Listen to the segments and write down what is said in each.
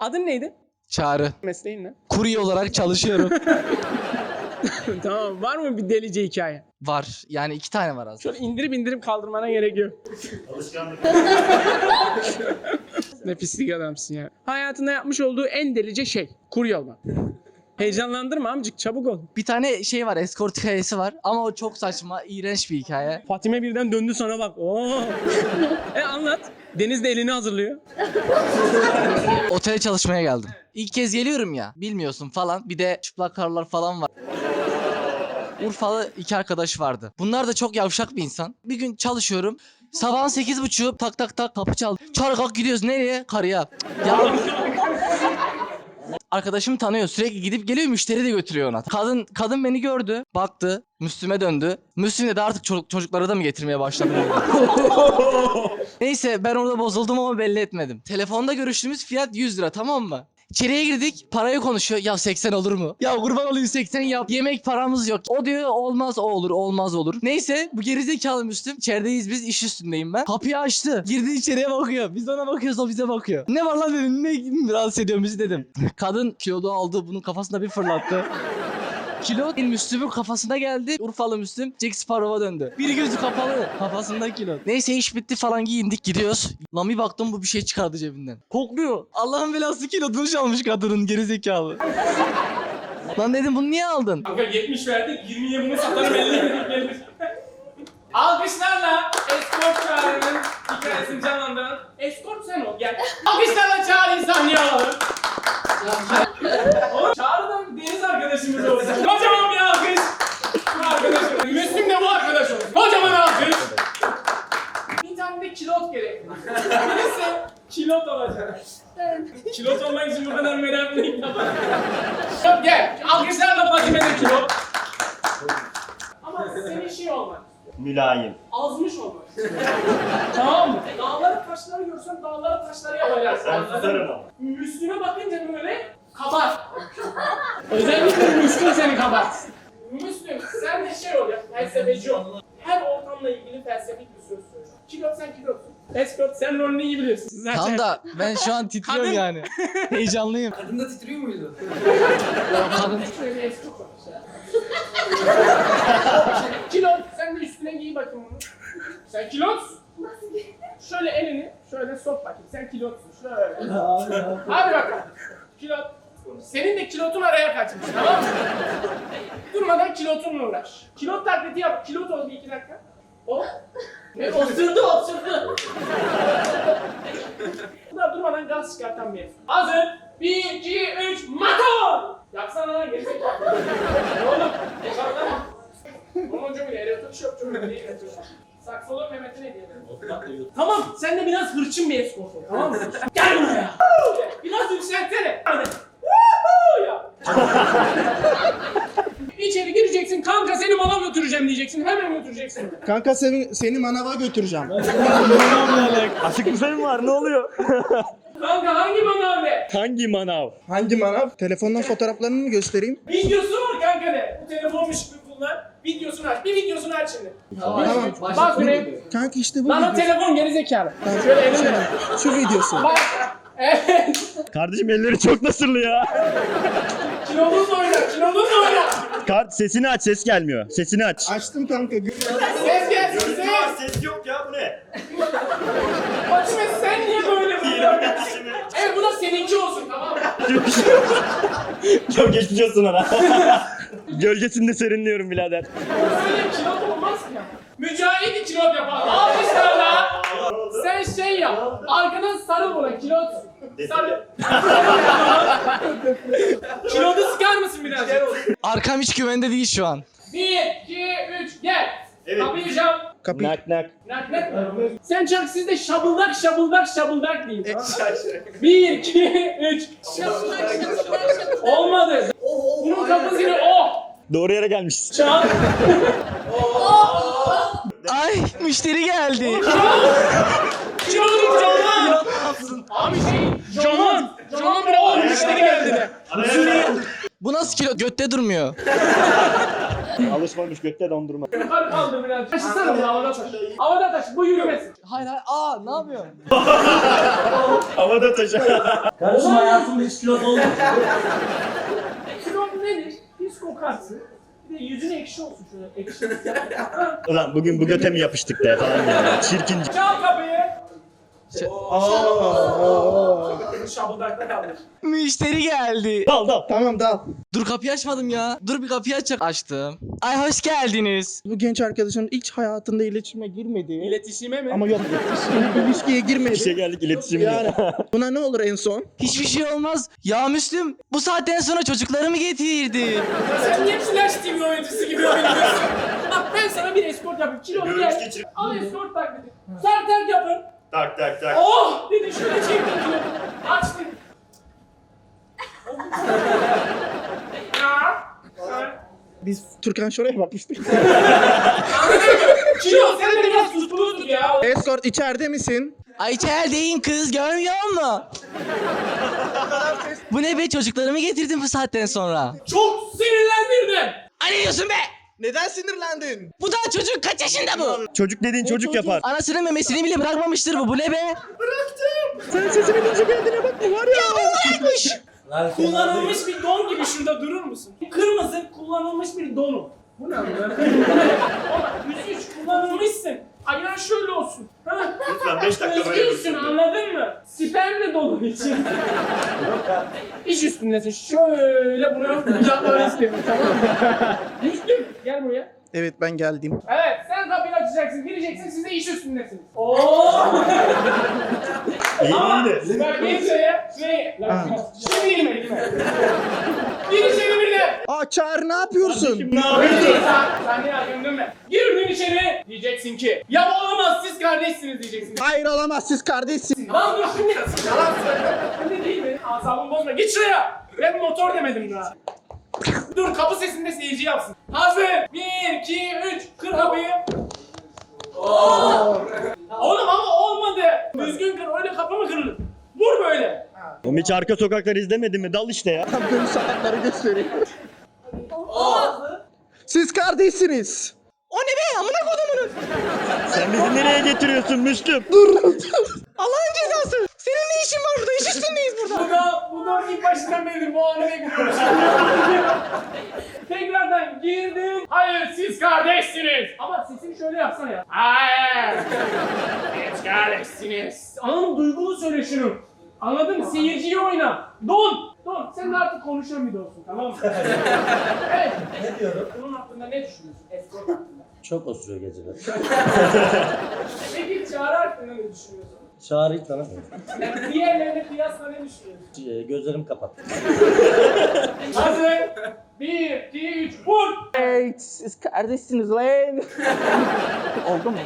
Adın neydi? Çağrı. Mesleğin ne? Kurye olarak çalışıyorum. tamam. Var mı bir delice hikaye? var. Yani iki tane var aslında. Şöyle indirip indirip kaldırmana gerek yok. Alışkanlık. Ne pislik adamsın ya. Hayatında yapmış olduğu en delice şey. Kurye olmak. Heyecanlandırma amcık çabuk ol. Bir tane şey var. Escort hikayesi var. Ama o çok saçma. iğrenç bir hikaye. Fatime birden döndü sana bak. Oo. e anlat. Deniz de elini hazırlıyor. Otele çalışmaya geldim. İlk kez geliyorum ya. Bilmiyorsun falan. Bir de çıplak karlar falan var. Urfalı iki arkadaş vardı. Bunlar da çok yavşak bir insan. Bir gün çalışıyorum. Sabahın sekiz buçuğu tak tak tak kapı çaldı. Çağır kalk gidiyoruz nereye? Karıya. Ya Arkadaşım tanıyor. Sürekli gidip geliyor müşteri de götürüyor ona. Kadın kadın beni gördü. Baktı. Müslüme döndü. Müslüm dedi artık çocuk, çocukları da mı getirmeye başladın? dedi. Neyse ben orada bozuldum ama belli etmedim. Telefonda görüştüğümüz fiyat 100 lira tamam mı? İçeriye girdik parayı konuşuyor. Ya 80 olur mu? Ya kurban olayım 80 yap. Yemek paramız yok. O diyor olmaz o olur olmaz olur. Neyse bu gerizekalı Müslüm. İçerideyiz biz iş üstündeyim ben. Kapıyı açtı. Girdi içeriye bakıyor. Biz ona bakıyoruz o bize bakıyor. Ne var lan dedim. Ne rahatsız ediyor bizi dedim. Kadın kilolu aldı bunun kafasına bir fırlattı. Kilo Müslüm'ün kafasına geldi. Urfalı Müslüm Jack Sparrow'a döndü. Bir gözü kapalı. Kafasında kilo. Neyse iş bitti falan giyindik gidiyoruz. Lan bir baktım bu bir şey çıkardı cebinden. Kokluyor. Allah'ın belası kilo duş almış kadının gerizekalı. Lan dedim bunu niye aldın? Kanka 70 verdik 20'ye bunu satarım 50 gelir. Alkışlarla Escort Çağrı'nın hikayesini canlandıran Escort sen ol gel. Alkışlarla Çağrı'yı sahneye alalım. Oğlum Çağrı da deniz arkadaşımız olsun. Kocaman bir alkış. Bu arkadaşım. Müslüm de bu arkadaş olsun. Kocaman alkış. Bir tane de kilot gerekli. Birisi kilot olacak. kilot olmak için bu kadar meraklıyım. Yok gel. Alkışlarla Fatime de kilot. Ama senin şey olmak. Mülayim. Azmış olmak. tamam mı? Dağları taşları görsen dağları taşları yapacaksın. Ben anladın mı? ama. Müslüme bakınca böyle kabar. Özellikle Müslüm seni kabar. Müslüm sen de şey ol ya felsefeci ol. Her ortamla ilgili felsefik bir söz söyle. Kilot sen kilotsun. Escort sen rolünü iyi biliyorsun. Zaten. Tam da ben şu an titriyorum Kadın- yani. Heyecanlıyım. Kadın da titriyor muydu? Kadın Şöyle escort var. Kilot sen de üstüne giy bakayım bunu. Sen kilotsun. Şöyle elini şöyle sok bakayım. Sen kilotsun. Şöyle. Hadi bakalım. Kilot. Senin de kilotun araya kaçmış tamam mı? Durmadan kilotunla uğraş. Kilot taklidi yap. Kilot ol bir iki dakika. O. E, osurdu osurdu. Bunlar durmadan gaz çıkartan bir herif. Hazır. Bir, iki, üç, motor! Yapsana lan gerizekalı. Oğlum, boşaltma. Onun cümle, erotik şok cümle değil. Saksolog Mehmet'e ne diyelim? Tamam, sen de biraz hırçın bir eskort ol, tamam mı? Gel buraya. Biraz yükseltsene. Hadi. Ya. İçeri gireceksin, kanka seni mala götüreceğim diyeceksin, hemen götüreceksin. Kanka seni, seni manava götüreceğim. Açık büfe mi var? Ne oluyor? Kanka hangi manav be? Hangi manav? Hangi manav? Telefondan fotoğraflarını mı göstereyim? Videosu var kanka de. Bu telefonmuş gibi kullan. Videosunu aç. Bir videosunu aç şimdi. Tamam. Bak buraya. Kanka işte bu Lan o video. telefon gerizekalı. Şöyle elimle. Şu videosu. Bak. Evet. Kardeşim elleri çok nasırlı ya. Kilolunla oyna. Kilolunla oyna. Kart sesini aç ses gelmiyor. Sesini aç. Açtım kanka. Ses gelsin ses. ses yok ya bu ne? Fatime sen niye böyle vuruyorsun? Evet bu da seninki olsun tamam mı? Çok geçmiş olsun ona. Gölgesinde serinliyorum birader. Böyle kilot olmaz ki ya. Mücahit kilot yapar. Alkışlarla. Sen şey yap. Arkadan sarıl buna kilot. Sarıl. Kilotu sıkar mısın birazcık? arkam hiç güvende değil şu an. Bir, iki, üç, gel. Evet. Kapıyı çal. Kapıyı. Nak nak. Nak nak. Sen çak siz de şabıldak şabıldak şabıldak deyin. mı? Bir, iki, üç. Olmadı. Bunun kapısını oh. Doğru yere gelmişiz. Çal. Ay müşteri geldi. Çalın Canan. Abi şey Canan. Canan bir oğlum müşteri geldi de. Bu nasıl kilo? Götte durmuyor. Alışmamış gökte dondurma. Yukarı kaldır biraz. Taşısana bunu havada taş. Havada taş. Bu yürümesin. Hayır hayır. Aa ne yapıyorsun? Havada taşı. Kardeşim hayatımda hiç pilot olmadı. Kilo nedir? Pis kokarsın. Bir de yüzün ekşi olsun şöyle. Ekşi. Ulan bugün bu göte mi yapıştık de falan ya. Çirkin. Çal kapıyı. Aa. Şabıldakta kaldır. Müşteri geldi. Dal dal. Tamam dal. Dur kapıyı açmadım ya. Dur bir kapıyı açacak. Açtım. Ay hoş geldiniz. Bu genç arkadaşım hiç hayatında iletişime girmedi. İletişime mi? Ama yok ilişkiye, ilişkiye girmedi. İşe geldik iletişim Yani yani. buna ne olur en son? Hiçbir şey olmaz. Ya Müslüm bu saatten sonra çocuklarımı getirdi. Sen niye Flash TV oyuncusu gibi oynuyorsun? Bak ben sana bir escort yapayım. Görüş gel. geçir. Al escort taklidi. Terk yapın. Tak tak tak. Oh! Dedi şöyle çektim kilolu. Aç dedi. Ya. Biz Türkan Şoray'a bakmıştık. Kilo sen de biraz tut ya. Escort içeride misin? Ay içerideyim kız görmüyor musun? bu ne be çocuklarımı getirdin bu saatten sonra. Çok sinirlendirdin. Ay ne diyorsun be? Neden sinirlendin? Bu da çocuk kaç yaşında bu? Çocuk dediğin çocuk yapar. Anasının memesini bile bırakmamıştır bu. Bu ne be? Sen sesini duyunca kendine bak bu var ya. Bırakmış. Lan Kullanılmış bir don gibi şurada durur musun? Kırmızı kullanılmış bir donum. Bu ne abi? Ama üç üç kullanılmışsın. Ayağın şöyle olsun. Ha? Lütfen 5 dakika böyle Özgürsün anladın mı? Spermle dolu için. İş üstündesin. Şöyle bunu yapmanı istiyorum tamam mı? Müslüm gel buraya. Evet ben geldim. Evet sen kapıyı açacaksın gireceksin siz de iş üstündesiniz. Oo! İyi Ama iyi de. bak gel şuraya. Şuraya. Lan, Şimdi girme girme. Gir içeri bir de. Aa Çağrı ne yapıyorsun? Ne yapıyorsun? Sen, sen ne yapıyorsun değil mi? Girdin içeri. Diyeceksin ki ya olamaz siz kardeşsiniz diyeceksin. Hayır olamaz siz kardeşsiniz. Lan dur şimdi. Yalan söyle. Şimdi değil mi? Asabımı bozma. Git şuraya. Ben motor demedim daha. Dur kapı sesinde seyirci yapsın. Hazır. Bir, iki, üç. Kır kapıyı. Oğlum ama olmadı. Düzgün kır. Öyle kapı mı kırılır? Vur böyle. Oğlum hiç arka sokakları izlemedin mi? Dal işte ya. Tam dönüş sanatları göstereyim. Siz kardeşsiniz. O ne be? Amına kodumunun. Sen bizi nereye getiriyorsun Müslüm? Allah'ın cezası. Senin ne işin var burada? İş üstündeyiz burada. Bu da, bu da ilk başından beri bu anı bekliyoruz. Tekrardan girdin. Hayır siz kardeşsiniz. Ama sesini şöyle yapsana ya. Hayır. Siz kardeşsiniz. Mı? Duygulu söyle şunu. Anladın mı? Seyirciyi oyna. Don. Don. Sen de artık donsun tamam mı? evet. Ne diyorum? Bunun hakkında ne düşünüyorsun? Escort hakkında. Çok osuruyor geceler. Peki Çağrı hakkında ne düşünüyorsun? Çağrı'yı tanımıyorum. Yani diğerlerine kıyasla ne düşünüyorsun? Ee, Gözlerimi kapat. Hazır. Bir, iki, üç, vur. Hey siz kardeşsiniz lan. Oldu mu?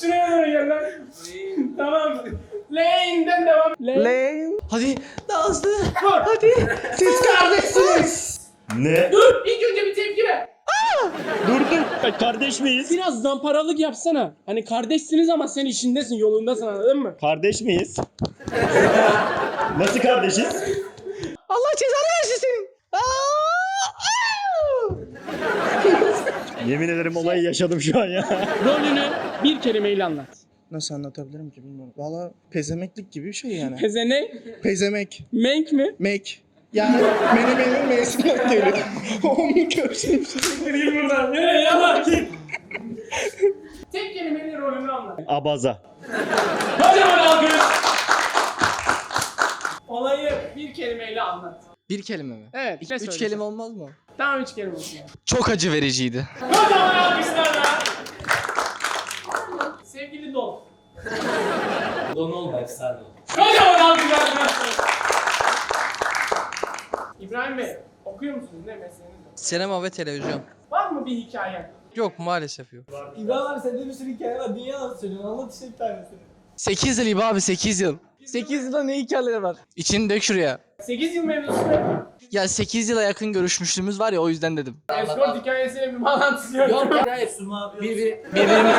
Şuraya doğru gel lan. tamam. Lane'den devam. Lane. Lane. Hadi daha hızlı. Vur. Hadi. Siz kardeşsiniz. Ne? Dur. İlk önce bir tepki ver. Durdum. Kardeş miyiz? Biraz zamparalık yapsana. Hani kardeşsiniz ama sen işindesin, yolundasın anladın mı? Kardeş miyiz? Nasıl kardeşiz? Allah cezanı versin senin. Yemin ederim olayı yaşadım şu an ya. Rolünü bir kelimeyle anlat. Nasıl anlatabilirim ki bilmiyorum. Valla pezemeklik gibi bir şey yani. Pezene, Pezemek. menk mi? Mek. Yani menemenin meyesinden geliyor. Onu görsün. Gideyim buradan. Nereye yalan git. Tek kelimeyle rolünü anlat. Abaza. Kocaman alkış. Olayı bir kelimeyle anlat. Bir kelime mi? Evet. İki, ne üç söyleyeceksin? kelime olmaz mı? Tamam üç kelime olsun. Çok acı vericiydi. Kocaman alkışlarla. Sevgili Don. Don olma efsane ol. Kocaman alkışlarla. İbrahim Bey, okuyor musunuz? Ne mesleğiniz? Sinema ve televizyon. Var mı bir hikayen? Yok maalesef yok. İbrahim abi sende bir sürü hikaye var. Niye yalan söylüyorsun? Anlat işte bir tanesini. 8 yıl İbo abi 8 yıl. 8 yılda ne hikayeleri var? İçini dök şuraya. 8 yıl mevzusu ne? Ya 8 yıla yakın görüşmüşlüğümüz var ya o yüzden dedim. Escort hikayesiyle bir bağlantısı yok. Yok ya Efsun abi. Bir, bir, birbirimi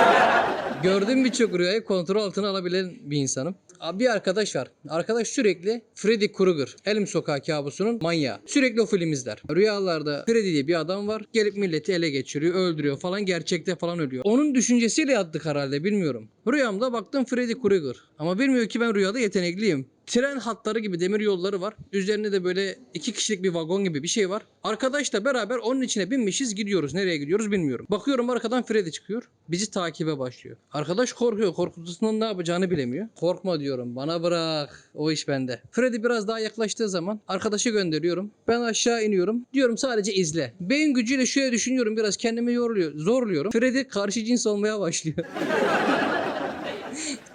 gördüğüm birçok rüyayı kontrol altına alabilen bir insanım. Bir arkadaş var. Arkadaş sürekli Freddy Krueger, Elm Sokağı kabusunun manyağı. Sürekli o film izler. Rüyalarda Freddy diye bir adam var. Gelip milleti ele geçiriyor, öldürüyor falan. Gerçekte falan ölüyor. Onun düşüncesiyle yattık herhalde bilmiyorum. Rüyamda baktım Freddy Krueger. Ama bilmiyor ki ben rüyada yetenekliyim. Tren hatları gibi demir yolları var. Üzerinde de böyle iki kişilik bir vagon gibi bir şey var. Arkadaşla beraber onun içine binmişiz gidiyoruz. Nereye gidiyoruz bilmiyorum. Bakıyorum arkadan Freddy çıkıyor. Bizi takibe başlıyor. Arkadaş korkuyor. Korkutusundan ne yapacağını bilemiyor. Korkma diyorum. Bana bırak. O iş bende. Freddy biraz daha yaklaştığı zaman arkadaşı gönderiyorum. Ben aşağı iniyorum. Diyorum sadece izle. Beyin gücüyle şöyle düşünüyorum. Biraz kendimi yoruluyor, zorluyorum. Freddy karşı cins olmaya başlıyor.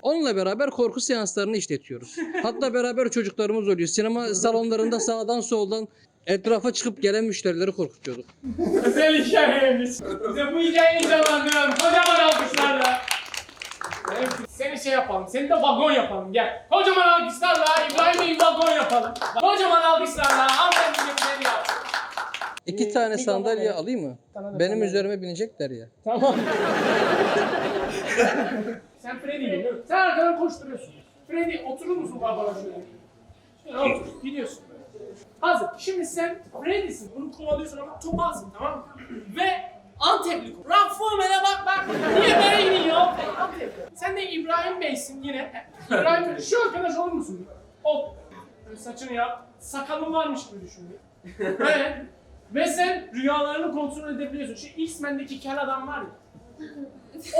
Onunla beraber korku seanslarını işletiyoruz. Hatta beraber çocuklarımız oluyor. Sinema salonlarında sağdan soldan etrafa çıkıp gelen müşterileri korkutuyorduk. Özel hikayemiz. Bize bu hikayeyi canlandıralım. Kocaman alkışlarla. Evet, Seni şey yapalım, seni de vagon yapalım gel. Kocaman alkışlarla İbrahim'i vagon yapalım. Kocaman alkışlarla hanımefendileri yap. İki tane sandalye alayım mı? Benim üzerime binecekler ya. Tamam. Sen mi? Sen arkadan koşturuyorsun. Freddy oturur musun babana şöyle? Şöyle otur, gidiyorsun böyle. Hazır. Şimdi sen Freddy'sin. Bunu kovalıyorsun ama topalsın tamam mı? Ve Antepli. Rafume'le bak bak. Niye beynin yok? Antepli. Sen de İbrahim Bey'sin yine. İbrahim Bey. Şu arkadaş olur musun? Ol. Böyle saçını yap. Sakalın varmış gibi düşün. Evet. Ve sen rüyalarını kontrol edebiliyorsun. Şu X-Men'deki kel adam var ya.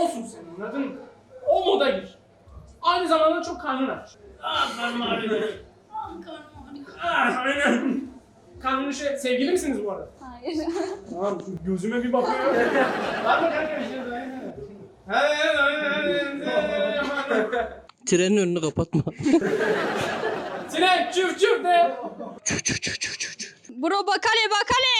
Olsun senin anladın mı? O moda gir. Aynı zamanda çok karnın aç. Ah karnım ağrıyor. Ah aynen. Karnını şey, sevgili misiniz bu arada? Hayır. Tamam, gözüme bir bakıyor. Var mı kanka bir şey. Trenin önünü kapatma. Sinan çüf çüf de. Bro bakale bakale.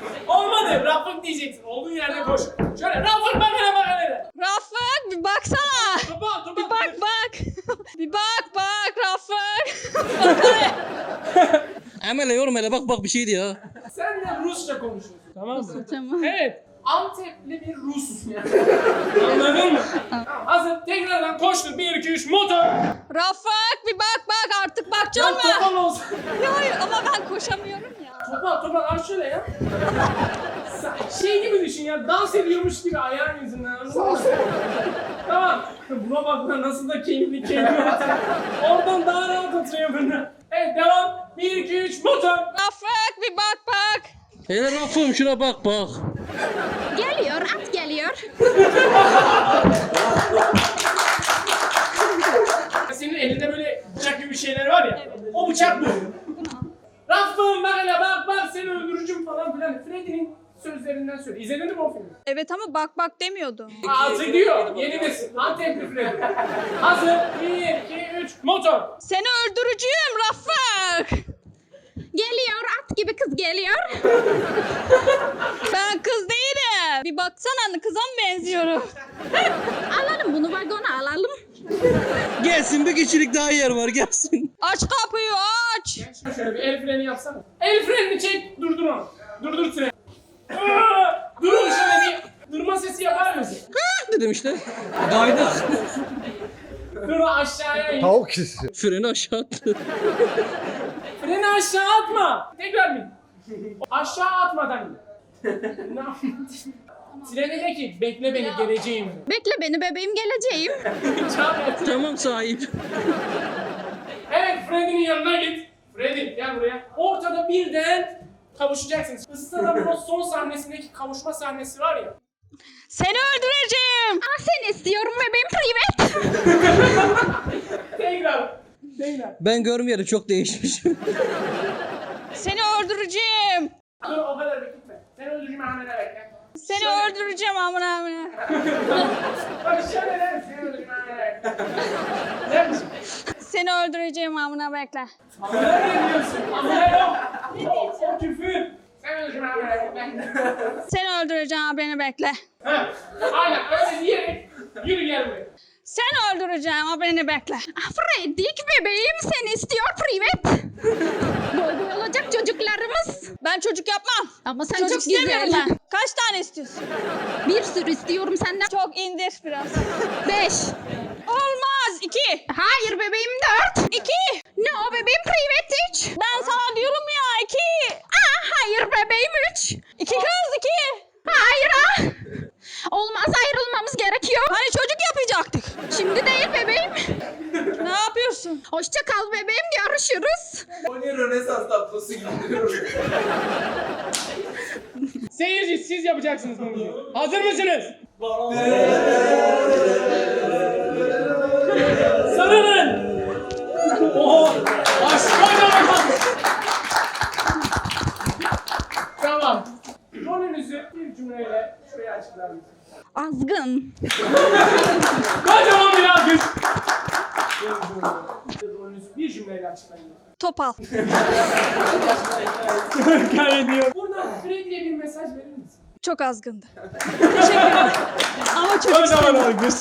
Olmadı. Rafık diyeceksin. Olduğun yerde koş. Şöyle Rafık bakana bakana. Rafık bir baksana. Topa topa. Bir bak bak. bir bak bak Rafık. Emele yorum hele bak bak bir şeydi ya. Sen de Rusça konuşuyorsun. Tamam mı? Tamam. Evet. Antepli bir Rus. Anladın mı? Tamam. Hazır. Tekrardan koştur. 1, 2, 3 motor. Rafık bir bak bak artık bakacağım Yok mı? topal olsun. Yok ama ben koşamıyorum ya. Topal topal aç şöyle ya. Sen- şey gibi düşün ya. Dans ediyormuş gibi ayağın yüzünden. Anladın mı? tamam. Buna bak lan nasıl da keyifli keyifli. Oradan daha rahat oturuyor bunu. Evet devam. 1, 2, 3 motor. Rafık bir bak bak. Hele Rafım şuna bak bak. Senin elinde böyle bıçak gibi şeyler var ya. O bıçak bu. Rafım bak hele bak bak seni öldürücüm falan filan. Freddy'nin sözlerinden söyle. İzledin mi o filmi? Evet ama bak bak demiyordu. Hatırlıyor. Yeni nesil. Antepli Freddy. Hazır. 1, 2, 3 motor. Seni öldürücüyüm Rafık. Geliyor at gibi kız geliyor. ben kız değilim. Bir baksana kıza mı benziyorum? alalım bunu vagona alalım. Gelsin bir kişilik daha yer var gelsin. Aç kapıyı aç. Şöyle bir el freni yapsana. El frenini çek. Durdur onu. Durdur treni. Aa! Durun şöyle bir durma sesi yapar mısın? Dedim işte. Kaydık. Dur aşağıya in. Tavuk hissi. Freni aşağı attı. Freni aşağı atma. Tekrar bin. Aşağı atmadan bin. Ne yapayım? Trene de ki bekle beni geleceğim. Bekle beni bebeğim geleceğim. Çağır tamam sahip. Evet Freddy'nin yanına git. Freddy gel buraya. Ortada birden kavuşacaksınız. Isıtada bunun son sahnesindeki kavuşma sahnesi var ya. Seni öldüreceğim. Ah seni istiyorum bebeğim privet. Tekrar. Tekrar. Ben görmeyeli çok değişmişim. Seni öldüreceğim. Dur o kadar bekletme. Sen öldürücü Mehmet'e bekle. Seni Şöyle- öldüreceğim amına amına. Bak şöyle lan seni öldürücü Mehmet'e bekle. Ne? Seni öldüreceğim amına bekle. Amına ne diyorsun? Amına yok. O, o küfür. Seni öldüreceğim beni bekle. Ha, Aynen öyle diyerek yürü gel buraya. Seni öldüreceğim ama beni bekle. Ah Freddik bebeğim seni istiyor privet. boy olacak çocuklarımız. Ben çocuk yapmam. Ama sen Çocuk çok istemiyorum güzel. ben. Kaç tane istiyorsun? Bir sürü istiyorum senden. Çok indir biraz. Beş. Olmaz. iki. Hayır bebeğim dört. İki. No bebeğim private üç. Ben sana diyorum ya iki. Aa, hayır bebeğim üç. İki kız iki. Hayır ah. Olmaz ayrılmamız gerekiyor. Hani çocuk yapacaktık. Şimdi değil bebeğim. Ne yapıyorsun? Hoşça kal bebeğim görüşürüz. O ne Rönesans tablosu gibi. Seyirci siz yapacaksınız bunu. Hazır mısınız? Sarılın. Oho. Aşkına Tamam. Rolünüzü bir cümleyle şuraya açıklar mısınız? Azgın. Kocaman bir alkış. Bir cümleyle açıklayın. Topal. Kaybediyor. Buradan Freddy'ye bir mesaj verir misin? Çok azgındı. Teşekkür ederim. Ama çocuk Kocaman alkış.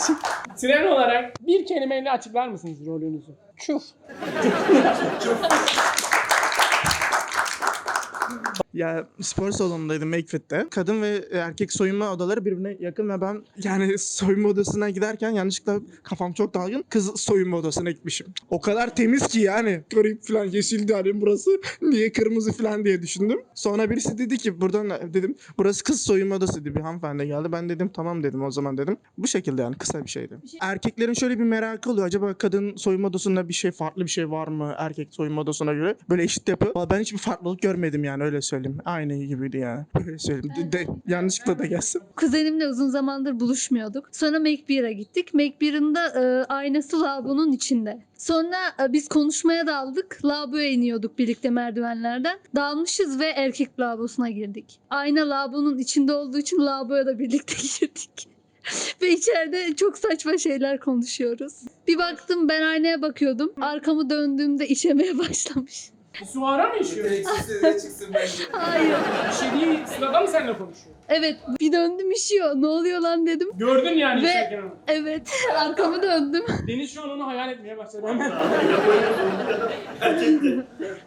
Tren olarak bir kelimeyle açıklar mısınız rolünüzü? Çuf. Ya spor salonundaydım Makefit'te. Kadın ve erkek soyunma odaları birbirine yakın ve ben yani soyunma odasına giderken yanlışlıkla kafam çok dalgın kız soyunma odasına gitmişim. O kadar temiz ki yani garip falan yeşildi hani burası niye kırmızı falan diye düşündüm. Sonra birisi dedi ki buradan dedim burası kız soyunma odası dedi bir hanımefendi geldi. Ben dedim tamam dedim o zaman dedim. Bu şekilde yani kısa bir şeydi. Erkeklerin şöyle bir merakı oluyor. Acaba kadın soyunma odasında bir şey farklı bir şey var mı erkek soyunma odasına göre? Böyle eşit yapı. Ben hiçbir farklılık görmedim yani öyle söyleyeyim. Aynı gibiydi yani. Öyle söyleyeyim. De, de- yanlışlıkla da gelsin. Kuzenimle uzun zamandır buluşmuyorduk. Sonra McBeer'a gittik. McBeer'ın da e, aynası lavabonun içinde. Sonra e, biz konuşmaya daldık. Lavaboya iniyorduk birlikte merdivenlerden. Dalmışız ve erkek lavabosuna girdik. Ayna lavabonun içinde olduğu için lavaboya da birlikte girdik. ve içeride çok saçma şeyler konuşuyoruz. Bir baktım ben aynaya bakıyordum. Arkamı döndüğümde işemeye başlamış. Suara mı işiyor? Gereksiz de çıksın bence. Hayır. Bir şey değil, sırada mı seninle konuşuyor? Evet bir döndüm işiyor. Ne oluyor lan dedim. Gördün yani Ve- işerken onu. Evet arkamı döndüm. Deniz şu an onu hayal etmeye başladı hemen.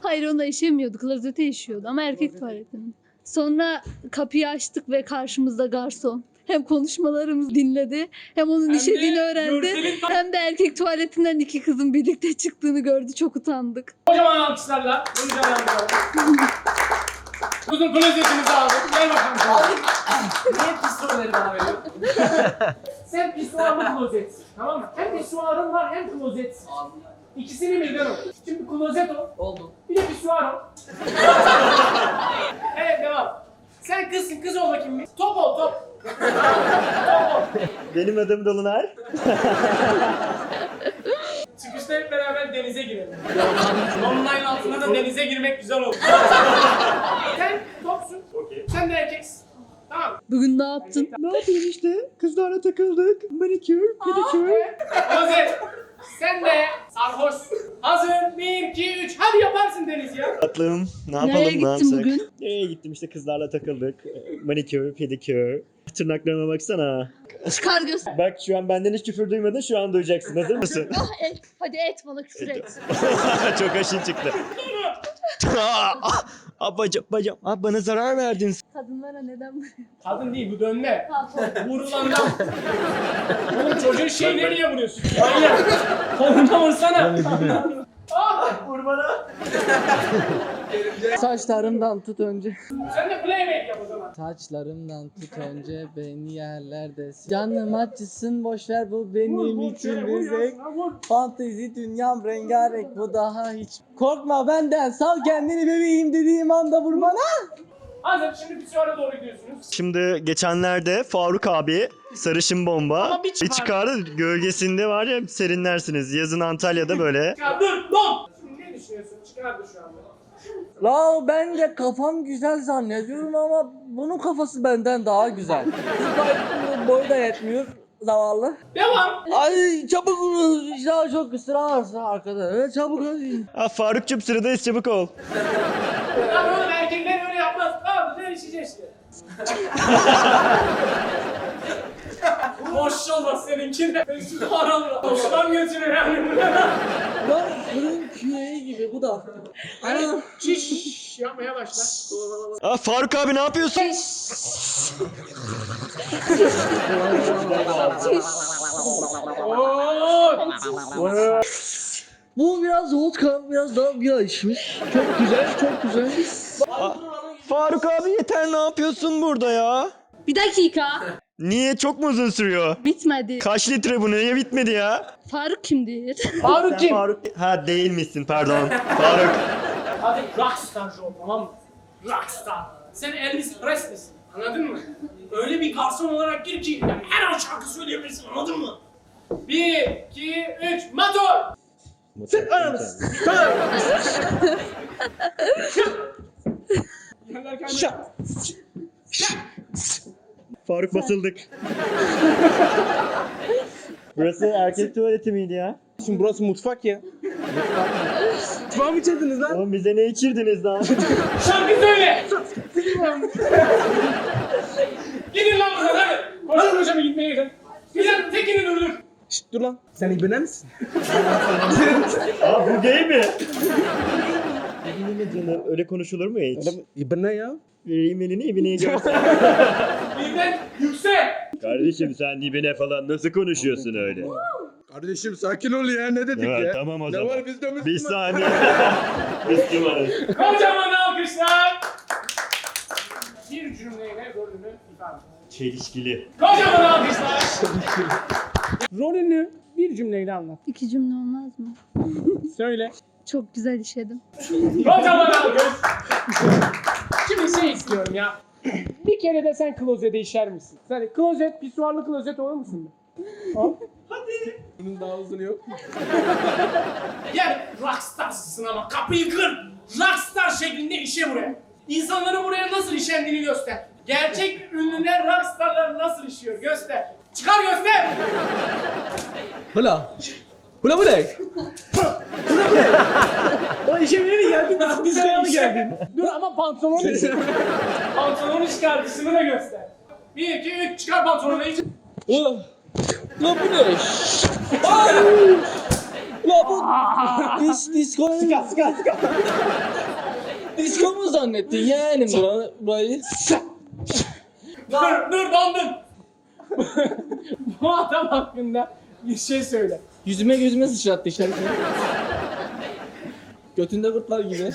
Hayır ona işemiyordu. Klozete işiyordu ama erkek tuvaletinin. Sonra kapıyı açtık ve karşımızda garson. Hem konuşmalarımızı dinledi hem onun Hem işediğini öğrendi. Hem de erkek tuvaletinden iki kızın birlikte çıktığını gördü. Çok utandık. Kocaman alkışlarla. Bunu canlandıralım. Uzun klozetimizi aldık. Gel bakalım. Niye pistolleri bana veriyor? Sen pisuarlı klozetsin. Tamam mı? Hem pisuarın var hem klozetsin. İkisini birden ol. Şimdi klozet ol. Oldu. Bir de pisuar ol. evet devam. Sen kızsın kız ol bakayım bir. Top ol top. Benim adım Dolunay. Çıkışta hep beraber denize girelim. Online altında da denize girmek güzel olur. Sen topsun. Sen de erkeksin. Tamam. Bugün ne yaptın? Ne yapayım işte? Kızlarla takıldık. Manikür, pedikür. Ozet. Sen de sarhoşsun. Hazır. 1, 2, 3. Hadi yaparsın Deniz ya. Tatlım. Ne yapalım Nereye ne gittin yapsak? bugün? Nereye gittim işte kızlarla takıldık. Manikür, pedikür. Tırnaklarıma baksana. Çıkar göster. Bak şu an benden hiç küfür duymadın şu an duyacaksın. Hazır mısın? Ah et. Hadi et bana küfür et. Çok aşın çıktı. Aa, bacım, bacım. Aa, bana zarar verdin. Kadınlara neden Kadın değil bu dönme. böyle? Vurulandan. Oğlum çocuğun şey nereye vuruyorsun? Manyak. Koluna vursana. Ah. Saçlarımdan tut önce. sen de playback yap o zaman. Saçlarımdan tut önce beni yerlerde. Canım acısın boşver bu benim Vur, vur, için şöyle bir vur zevk. yansına, vur. Fantezi dünyam rengarenk bu daha hiç. Korkma benden sal kendini bebeğim dediğim anda vur bana. Hazır şimdi pisuara doğru gidiyorsunuz. Şimdi geçenlerde Faruk abi sarışın bomba Ama bir bir çıkardı. çıkardı. Gölgesinde var ya serinlersiniz. Yazın Antalya'da böyle. Çıkar dur don. Şimdi ne düşünüyorsun? Çıkardı şu anda. La ben de kafam güzel zannediyorum ama bunun kafası benden daha güzel. Boyu da yetmiyor zavallı. Devam. Ay çabuk daha çok sıra varsa arkada. Evet çabuk. Ha Faruk'cum sıradayız çabuk ol. Lan oğlum erkekler. İşeceğiz işte. Maşallah seninkinde. Üstü aralı. Hoşlan götürür yani. Lan fırın küreği gibi bu da. Ana. Çiş. Şş, yapmaya başla. Aa, Faruk abi ne yapıyorsun? Oo! Bu biraz vodka, biraz daha bira içmiş. Çok güzel, çok güzel. Faruk abi yeter ne yapıyorsun burada ya? Bir dakika. Niye çok mu uzun sürüyor? Bitmedi. Kaç litre bu neye bitmedi ya? Faruk kimdir? Faruk kim? Faruk ha değil misin pardon. Faruk. Hadi rockstar show tamam mı? Rockstar. Sen Elvis Presley'sin. Anladın mı? Öyle bir garson olarak gir ki yani her an şarkı söyleyebilirsin anladın mı? Bir, iki, üç, motor! Faruk basıldık. Burası erkek tuvaleti miydi ya? Şimdi burası mutfak ya. Mutfağı mı içirdiniz lan? Oğlum bize ne içirdiniz lan? Şarkı söyle! Gidin lan buradan hadi! Koşun koşun gitmeye gidin. Güzel tekini durdur. Şşt dur lan. Sen ibne misin? Aa bu gay mi? Yemin canım öyle konuşulur mu hiç? İbne ya. Vereyim elini ibineye görsen. Birden yüksel! Kardeşim sen dibine falan nasıl konuşuyorsun öyle? Kardeşim sakin ol ya ne dedik Evet, ya. tamam o Ne zaman. var bizde Müslüman? Bir saniye. Müslümanız. Kocaman alkışlar! Bir cümleyle rolünü ifade. Çelişkili. Kocaman alkışlar! Rolünü bir cümleyle anlat. İki cümle olmaz mı? Söyle. Çok güzel işedim. Kocaman alkış! Şimdi şey istiyorum ya. Bir kere de sen klozete işer misin? Sen klozet, pisuarlı klozet olur musun? Bunun daha uzun yok. Gel rockstarsın ama kapıyı kır. Rockstar şeklinde işe buraya. İnsanların buraya nasıl işendiğini göster. Gerçek ünlüler rockstarlar nasıl işiyor göster. Çıkar göster. Hula. Hula bu ne? O işe beni geldin. Biz de geldin. Dur ama pantolonu Pantolonu çıkar dışını da göster. Bir, iki, üç çıkar pantolonu. iyice. Ula bu ne? Ay! Ula bu dis disco Sıka sıka sıka Disco mu zannettin yeğenim bura- burayı? Dur, dur dondun. Bu adam hakkında bir şey söyle. Yüzüme gözüme sıçrattı şarkı. Götünde gırtlar gibi.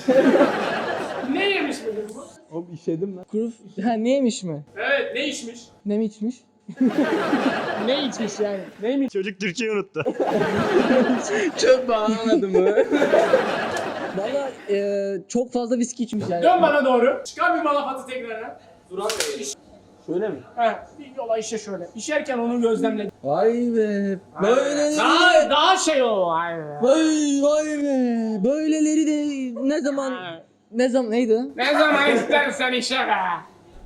Ne yemiş bugün bu? Oğlum işedim lan. Kuru ha neymiş mi? Evet, ne içmiş? Ne mi içmiş? Ne içmiş yani? Neymiş? Çocuk Türkiye unuttu. Çok bağlamadı mı? Valla e, çok fazla viski içmiş yani. Dön bana doğru. Çıkar bir malafatı tekrardan. Duran Bey. Şöyle mi? He, bir yola işe şöyle. İşerken onu gözlemle. Vay be. Böyleleri Daha, de, daha şey o. Vay be. vay, vay be. Böyleleri de ne zaman ne zaman neydi? Ne zaman istersen işe be.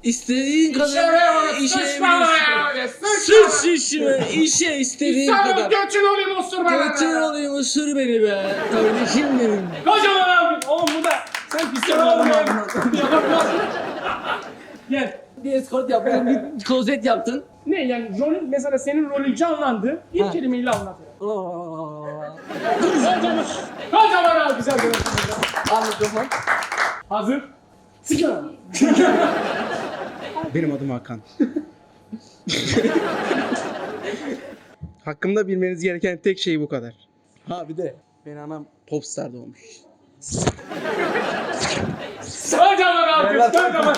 İstediğin İşe kadar be onu sıçma ya. Sıçma. Sıç işime, işe istediğin Sana kadar. götün olayım osur bana. Götür olayım ısır beni be. Kardeşim benim. Kocaman abi. Oğlum bu da. Sen pis yapmadın Gel. Bir escort yaptın, bir klozet yaptın. Ne yani rolün mesela senin rolün canlandı. Bir Ha. kelimeyle anlat. Kocaman. Kocaman abi güzel bir Al mikrofon. Hazır. Sigara. Benim adım Hakan. Hakkımda bilmeniz gereken tek şey bu kadar. Ha bir de benim anam popstar doğmuş. Kocaman alkış, kocaman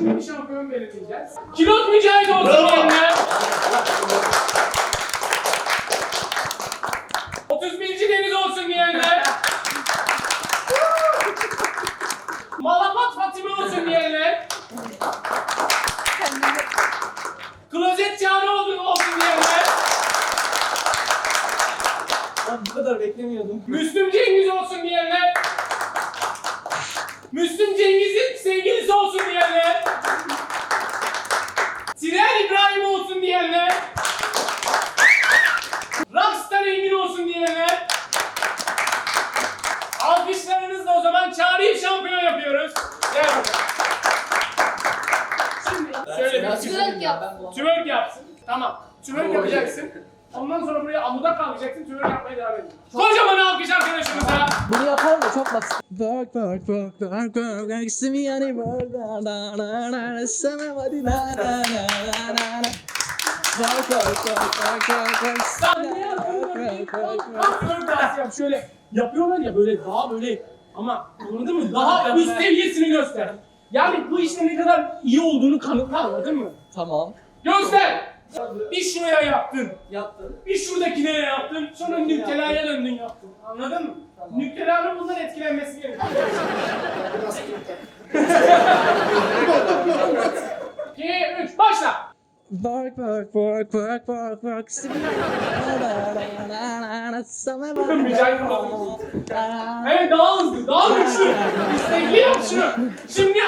Şimdi bir şampiyon belirleyeceğiz. Kilot mücahit olsun diyenler. 31. deniz olsun diyenler. Malapat Fatime olsun diyenler. Klozet Çağrı olsun, olsun diyenler. Ben bu kadar beklemiyordum. Müslüm Cengiz olsun diyenler. Müslüm Cengiz'in sevgilisi olsun diyenler. Tren İbrahim olsun diyenler. Rockstar Engin olsun diyenler. Alkışlarınızla o zaman Çağrı'yı şampiyon yapıyoruz. Gel bakalım. Şimdi şöyle bir Twerk yap. Twerk yapsın. Tamam. Twerk yapacaksın. Ondan sonra buraya amuda kalkacaksın. Twerk yapmaya devam edin. Kocaman alkış arkadaşımıza. Bunu yapar da çok basit. Bak bak bak bak ismi yani burada na na na na sana hadi na na na na na na ne yapıyorsun? Bak böyle dans yap şöyle. Yapıyorlar ya böyle daha böyle ama anladın mı? Daha üst seviyesini göster. Yani bu işte ne kadar iyi olduğunu kanıtla anladın mı? Tamam. Göster! Bir şuraya yaptın. Yaptın. Bir şuradakine yaptın. Sonra nüktelaya döndün yaptın. Anladın mı? Tamam. Nüktelanın bundan etkilenmesi gerekiyor. İki, üç, başla! Na na na na na na sana bak Mücahit Evet daha hızlı, daha güçlü. İstekli yap şunu. Şimdi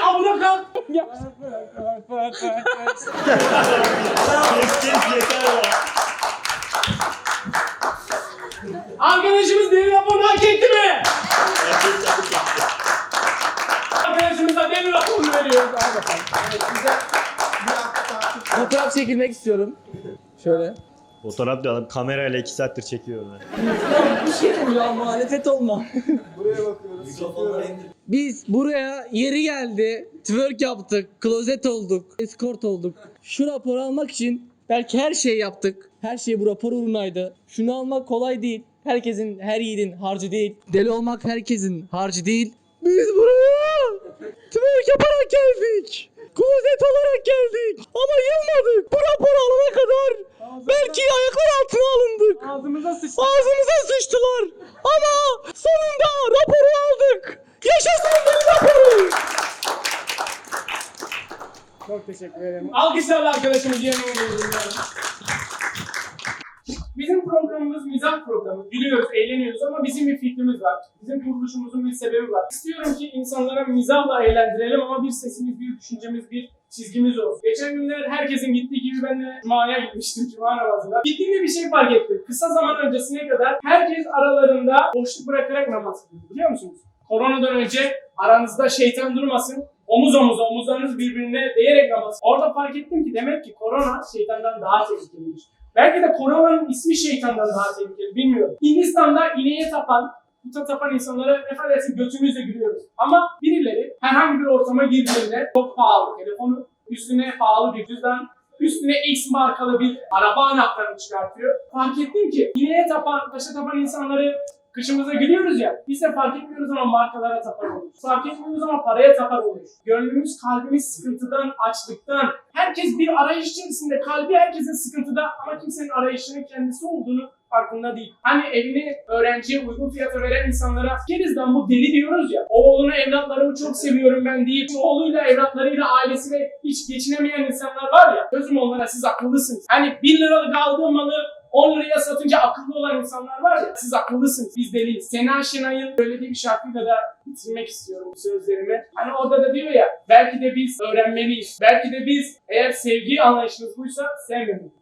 bak bak Kes kes yeter ya. Arkadaşımız demir raporunu hak etti mi? Arkadaşımıza demir raporunu veriyoruz. Hadi bakalım. Evet, güzel. Fotoğraf çekilmek istiyorum. Şöyle. Fotoğraf diyor adam kamerayla 2 saattir çekiyor. Bir şey mi ya muhalefet olma. Biz buraya yeri geldi, twerk yaptık, klozet olduk, escort olduk. Şu raporu almak için belki her şey yaptık. Her şey bu rapor uğrunaydı. Şunu almak kolay değil. Herkesin, her yiğidin harcı değil. Deli olmak herkesin harcı değil. Biz buraya twerk yaparak geldik. Klozet olarak geldik. Ama yılmadık. Bu raporu alana kadar belki ayaklar altına alındık. Ağzımıza sıçtı. Ağzımıza sıçtılar. Ama sonunda raporu aldık. Yaşasın deli raporu. Çok teşekkür ederim. Alkışlarla arkadaşımız yerine geliyoruz. Bizim programımız mizah programı. Gülüyoruz, eğleniyoruz ama bizim bir fikrimiz var. Bizim kuruluşumuzun bir sebebi var. İstiyorum ki insanlara mizahla eğlendirelim ama bir sesimiz, bir düşüncemiz, bir çizgimiz olsun. Geçen günler herkesin gittiği gibi ben de Cuma'ya gitmiştim, Cuma namazına. Gittiğimde bir şey fark ettim. Kısa zaman öncesine kadar herkes aralarında boşluk bırakarak namaz kılıyor. Biliyor musunuz? Koronadan önce aranızda şeytan durmasın. Omuz omuza, omuzlarınız birbirine değerek namaz. Orada fark ettim ki demek ki korona şeytandan daha tehlikeliymiş. Belki de koronanın ismi şeytandan daha tehlikeli bilmiyorum. Hindistan'da ineğe tapan, puta tapan insanlara affedersin götümüzle gülüyoruz. Ama birileri herhangi bir ortama girdiğinde çok pahalı telefonu, üstüne pahalı bir cüzdan, üstüne X markalı bir araba anahtarını çıkartıyor. Fark ettim ki ineğe tapan, taşa tapan insanları Kışımıza gülüyoruz ya, biz de fark etmiyoruz ama markalara tapar oluyoruz. Fark etmiyoruz ama paraya tapar oluyoruz. Gönlümüz, kalbimiz sıkıntıdan, açlıktan. Herkes bir arayış içerisinde, kalbi herkesin sıkıntıda ama kimsenin arayışının kendisi olduğunu farkında değil. Hani evini öğrenciye uygun fiyata veren insanlara gerizden bu deli diyoruz ya. Oğlunu, evlatlarımı çok seviyorum ben deyip oğluyla, evlatlarıyla, ailesiyle hiç geçinemeyen insanlar var ya. Gözüm onlara siz akıllısınız. Hani 1 liralık aldığım malı 10 liraya satınca akıllı olan insanlar var ya, siz akıllısınız, biz deliyiz. Sena Şenay'ın söylediği bir şarkıyla da bitirmek istiyorum bu sözlerimi. Hani orada da diyor ya, belki de biz öğrenmeliyiz. Belki de biz eğer sevgi anlayışımız buysa sevmemeliyiz.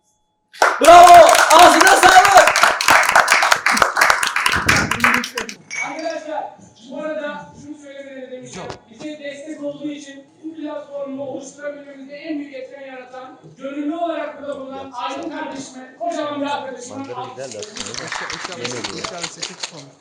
Bravo. Ağzına sağlık. Arkadaşlar, bu arada şunu söylemeden edemeyeceğim. Bize destek olduğu için platformu oluşturabilmemizde en büyük etken yaratan, gönüllü olarak burada bulunan Aydın kardeşime, kocaman bir arkadaşıma oluyor.